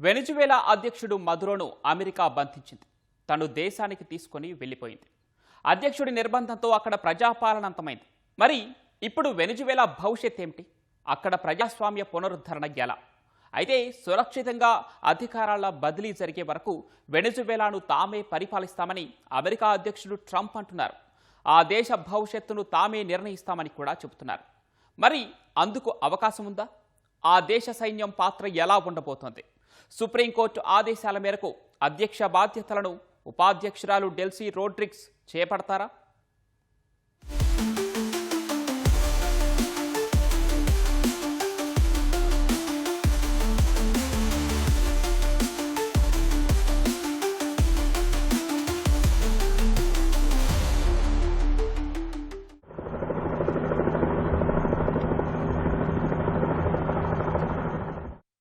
Venezuela అధ్యక్షుడు మదురోను America బంధించింది. తను దేశానికి తీసుకొని వెళ్ళిపోయింది. అధ్యక్షుడి నిర్బంధంతో అక్కడ ప్రజాపాలనంతమైంది. మరి ఇప్పుడు వెనిజువేలా భవిష్యత్ ఏమిటి? అక్కడ ప్రజాస్వామ్య పునరుద్ధరణ ఎలా? అయితే సురక్షితంగా అధికారాల బదిలీ జరిగే వరకు వెనిజువేలాను తామే పరిపాలిస్తామని అమెరికా అధ్యక్షుడు ట్రంప్ అంటున్నారు. ఆ దేశ భవిష్యత్తును తామే నిర్ణయిస్తామని కూడా చెబుతున్నారు. మరి అందుకు అవకాశం ఉందా? ఆ దేశ సైన్యం పాత్ర ఎలా ఉండబోతోంది? సుప్రీంకోర్టు ఆదేశాల మేరకు అధ్యక్ష బాధ్యతలను ఉపాధ్యక్షురాలు డెల్సీ రోడ్రిక్స్ చేపడతారా?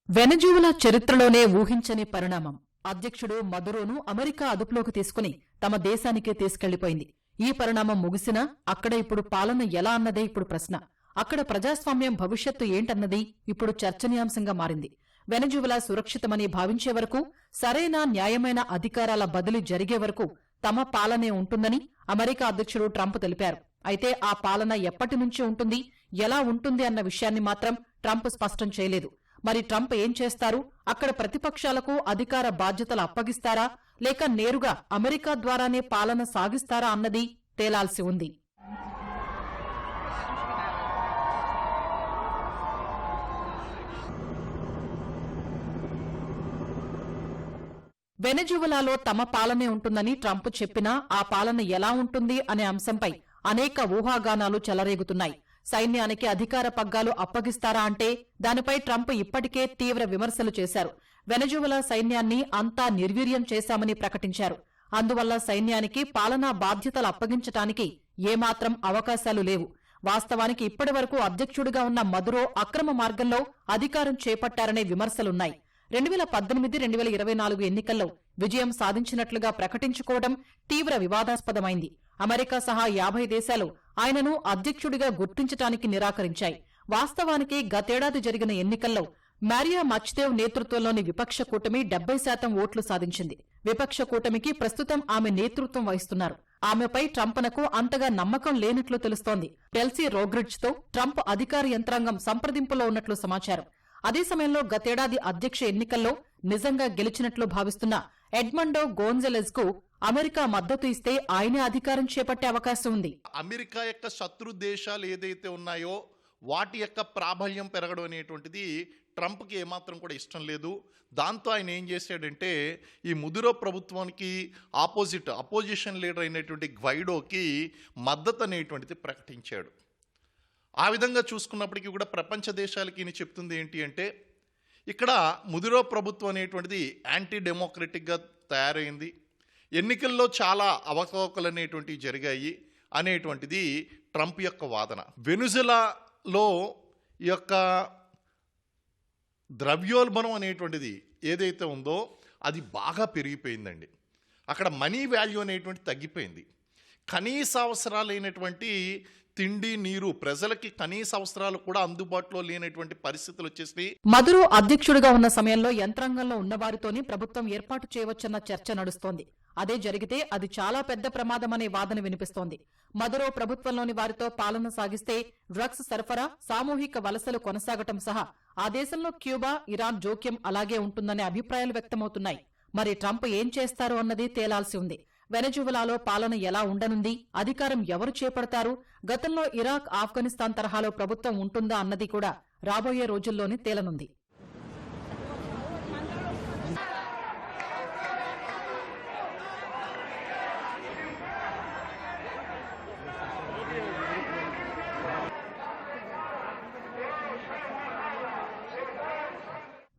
వెనజువలా చరిత్రలోనే ఊహించని పరిణామం. అధ్యక్షుడు మదురోను అమెరికా అదుపులోకి తీసుకుని తమ దేశానికే తీసుకెళ్ళిపోయింది. ఈ పరిణామం ముగిసినా అక్కడ ఇప్పుడు పాలన ఎలా అన్నదే ఇప్పుడు ప్రశ్న. అక్కడ ప్రజాస్వామ్యం భవిష్యత్తు ఏంటన్నది ఇప్పుడు చర్చనీయాంశంగా మారింది. వెనజువలా సురక్షితమని భావించే వరకు సరైన న్యాయమైన అధికారాల బదిలీ జరిగే వరకు తమ పాలనే ఉంటుందని అమెరికా అధ్యక్షుడు ట్రంప్ తెలిపారు. అయితే ఆ పాలన ఎప్పటి నుంచి ఉంటుంది ఎలా ఉంటుంది అన్న విషయాన్ని మాత్రం ట్రంప్ స్పష్టం చేయలేదు. మరి ట్రంప్ ఏం చేస్తారు? అక్కడ ప్రతిపక్షాలకు అధికార బాధ్యతలు అప్పగిస్తారా? లేక నేరుగా అమెరికా ద్వారానే పాలన సాగిస్తారా అన్నది తేలాల్సి ఉంది. వెనజువలాలో తమ పాలనే ఉంటుందని ట్రంప్ చెప్పినా ఆ పాలన ఎలా ఉంటుంది అనే అంశంపై అనేక ఊహాగానాలు చెలరేగుతున్నాయి. సైన్యానికి అధికార పగ్గాలు అప్పగిస్తారా అంటే దానిపై ట్రంప్ ఇప్పటికే తీవ్ర విమర్శలు చేశారు. వెనజువలా సైన్యాన్ని అంతా నిర్వీర్యం చేశామని ప్రకటించారు. అందువల్ల సైన్యానికి పాలనా బాధ్యతలు అప్పగించటానికి ఏమాత్రం అవకాశాలు లేవు. వాస్తవానికి ఇప్పటి వరకు అధ్యక్షుడిగా ఉన్న మదురో అక్రమ మార్గంలో అధికారం చేపట్టారనే విమర్శలున్నాయి. రెండు వేల పద్దెనిమిది రెండు వేల ఇరవై నాలుగు ఎన్నికల్లో విజయం సాధించినట్లుగా ప్రకటించుకోవడం తీవ్ర వివాదాస్పదమైంది. అమెరికా సహా యాభై దేశాలు ఆయనను అధ్యక్షుడిగా గుర్తించటానికి నిరాకరించాయి. వాస్తవానికి గతేడాది జరిగిన ఎన్నికల్లో మారియా మచ్దేవ్ నేతృత్వంలోని విపక్ష కూటమి డెబ్బై శాతం ఓట్లు సాధించింది. విపక్ష కూటమికి ప్రస్తుతం ఆమె నేతృత్వం వహిస్తున్నారు. ఆమెపై ట్రంప్నకు అంతగా నమ్మకం లేనట్లు తెలుస్తోంది. టెల్సీ రోగ్రిడ్జ్తో ట్రంప్ అధికార యంత్రాంగం సంప్రదింపులో ఉన్నట్లు సమాచారం. అదే సమయంలో గతేడాది అధ్యక్ష ఎన్నికల్లో నిజంగా గెలిచినట్లు భావిస్తున్న ఎడ్మండో గోన్జెలెస్కు అమెరికా మద్దతు ఇస్తే ఆయనే అధికారం చేపట్టే అవకాశం ఉంది. అమెరికా యొక్క శత్రు దేశాలు ఏదైతే ఉన్నాయో వాటి యొక్క ప్రాబల్యం పెరగడం అనేటువంటిది ట్రంప్కి ఏమాత్రం కూడా ఇష్టం లేదు. దాంతో ఆయన ఏం చేశాడంటే ఈ ముదురో ప్రభుత్వానికి ఆపోజిట్ అపోజిషన్ లీడర్ అయినటువంటి గ్వైడోకి మద్దతు అనేటువంటిది ప్రకటించాడు. ఆ విధంగా చూసుకున్నప్పటికీ కూడా ప్రపంచ దేశాలకి ఈయన చెప్తుంది ఏంటి అంటే ఇక్కడ ముదిరో ప్రభుత్వం అనేటువంటిది యాంటీ డెమోక్రటిక్గా తయారైంది. ఎన్నికల్లో చాలా అవకతవకలు అనేటువంటివి జరిగాయి అనేటువంటిది ట్రంప్ యొక్క వాదన. వెనుజులాలో ఈ యొక్క ద్రవ్యోల్బణం అనేటువంటిది ఏదైతే ఉందో అది బాగా పెరిగిపోయిందండి. అక్కడ మనీ వాల్యూ అనేటువంటి తగ్గిపోయింది. కనీస అవసరాలైనటువంటి తిండి నీరు ప్రజలకి కనీస అవసరాలు కూడా అందుబాటులో లేనటువంటి పరిస్థితులు వచ్చేసి మధురు అధ్యక్షుడిగా ఉన్న సమయంలో యంత్రాంగంలో ఉన్నవారితోని ప్రభుత్వం ఏర్పాటు చేయవచ్చన్న చర్చ నడుస్తోంది. అదే జరిగితే అది చాలా పెద్ద ప్రమాదమనే వాదన వినిపిస్తోంది. మదురో ప్రభుత్వంలోని వారితో పాలన సాగిస్తే డ్రగ్స్ సరఫరా సామూహిక వలసలు కొనసాగటం సహా ఆ దేశంలో క్యూబా ఇరాన్ జోక్యం అలాగే ఉంటుందనే అభిప్రాయాలు వ్యక్తమవుతున్నాయి. మరి ట్రంప్ ఏం చేస్తారు అన్నది తేలాల్సి ఉంది. వెనజువలాలో పాలన ఎలా ఉండనుంది? అధికారం ఎవరు చేపడతారు? గతంలో ఇరాక్ ఆఫ్ఘనిస్తాన్ తరహాలో ప్రభుత్వం ఉంటుందా అన్నది కూడా రాబోయే రోజుల్లోనే తేలనుంది.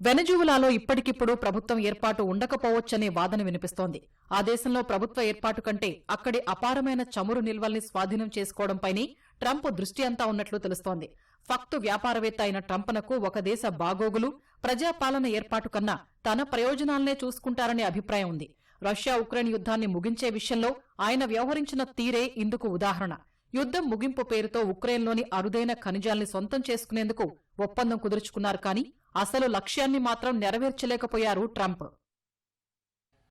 వెనజువలాలో ఇప్పటికిప్పుడు ప్రభుత్వం ఏర్పాటు ఉండకపోవచ్చనే వాదన వినిపిస్తోంది. ఆ దేశంలో ప్రభుత్వ ఏర్పాటు కంటే అక్కడి అపారమైన చమురు నిల్వల్ని స్వాధీనం చేసుకోవడంపైనే ట్రంప్ దృష్టి అంతా ఉన్నట్లు తెలుస్తోంది. ఫక్తు వ్యాపారవేత్త అయిన ట్రంప్నకు ఒక దేశ బాగోగులు ప్రజాపాలన ఏర్పాటు కన్నా తన ప్రయోజనాలనే చూసుకుంటారనే అభిప్రాయం ఉంది. రష్యా ఉక్రెయిన్ యుద్ధాన్ని ముగించే విషయంలో ఆయన వ్యవహరించిన తీరే ఇందుకు ఉదాహరణ. యుద్ధం ముగింపు పేరుతో ఉక్రెయిన్లోని అరుదైన ఖనిజాల్ని సొంతం చేసుకునేందుకు ఒప్పందం కుదుర్చుకున్నారు కానీ అసలు లక్ష్యాన్ని మాత్రం నెరవేర్చలేకపోయారు ట్రంప్.